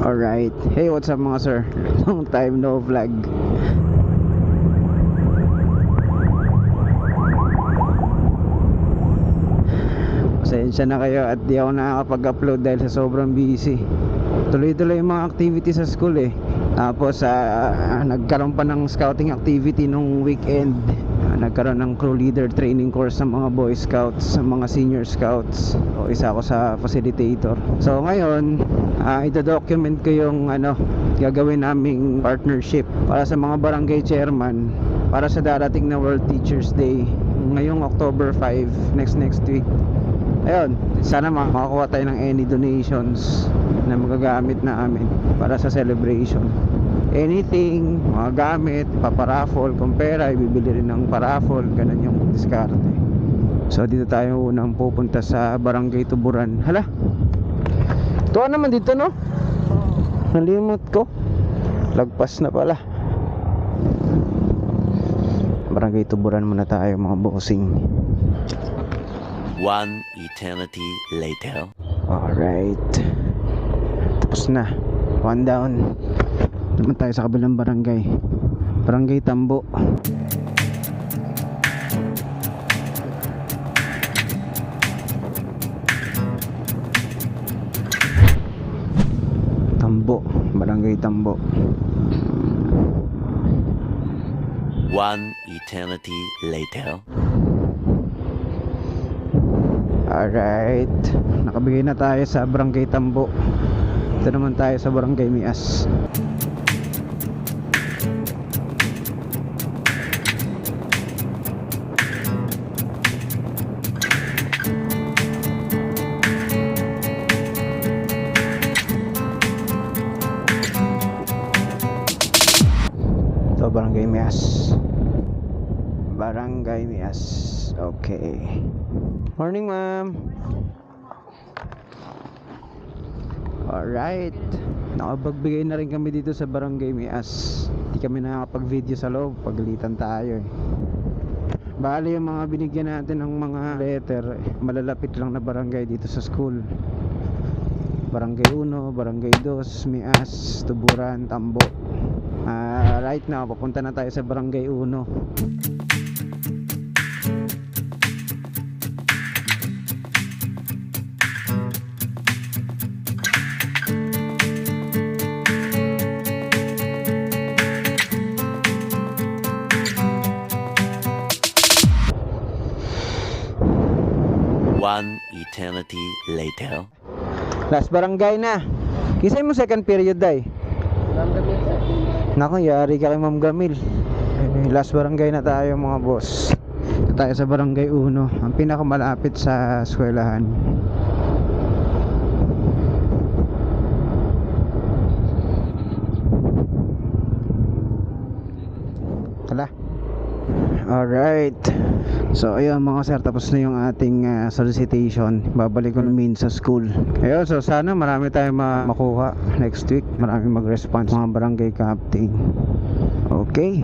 Alright. Hey, what's up mga sir? Long time no vlog. Pasensya na kayo at di ako nakakapag-upload dahil sa sobrang busy. Tuloy-tuloy yung mga activity sa school eh. Tapos ah, nagkaroon pa ng scouting activity nung weekend. Ah, nagkaroon ng crew leader training course sa mga boy scouts, sa mga senior scouts. O isa ako sa facilitator. So ngayon, ah, ito-document ko yung ano, gagawin naming partnership para sa mga barangay chairman para sa darating na World Teachers Day ngayong October 5 next next week ayun sana makakuha tayo ng any donations na magagamit na amin para sa celebration anything, mga gamit paparaffle, kung pera ibibili rin ng paraffle ganun yung diskarte so dito tayo unang pupunta sa barangay Tuburan hala tuwa naman dito no nalimot ko lagpas na pala barangay Tuburan muna tayo mga bossing One eternity later. Alright. Tapos na. One down. Naman tayo sa kabilang barangay. Barangay Tambo. Tambo. Barangay Tambo. One eternity later. Alright. Nakabigay na tayo sa Barangay Tambo. Ito naman tayo sa Barangay Mias. Barangay Mias. Barangay Mias. Okay. Morning, ma'am. Alright. Nakapagbigay na rin kami dito sa Barangay Mias. Hindi kami nakakapag-video sa loob. Paglitan tayo eh. Bali yung mga binigyan natin ng mga letter, eh, malalapit lang na barangay dito sa school. Barangay 1, Barangay 2, Mias, Tuburan, Tambo. Right now, papunta na tayo sa Barangay 1. One eternity later. Last barangay na. Kisay mo second period day. Nako, yari ka kay Ma'am Gamil. Eh, Last barangay na tayo mga boss. Tayo sa barangay 1, ang pinakamalapit sa eskwelahan. Tala. Alright. So ayun mga sir, tapos na yung ating ah, solicitation. Babalik ko namin sa school. Ayun, so sana marami tayong ma- makuha next week. Marami mag-response mga barangay captain. Okay.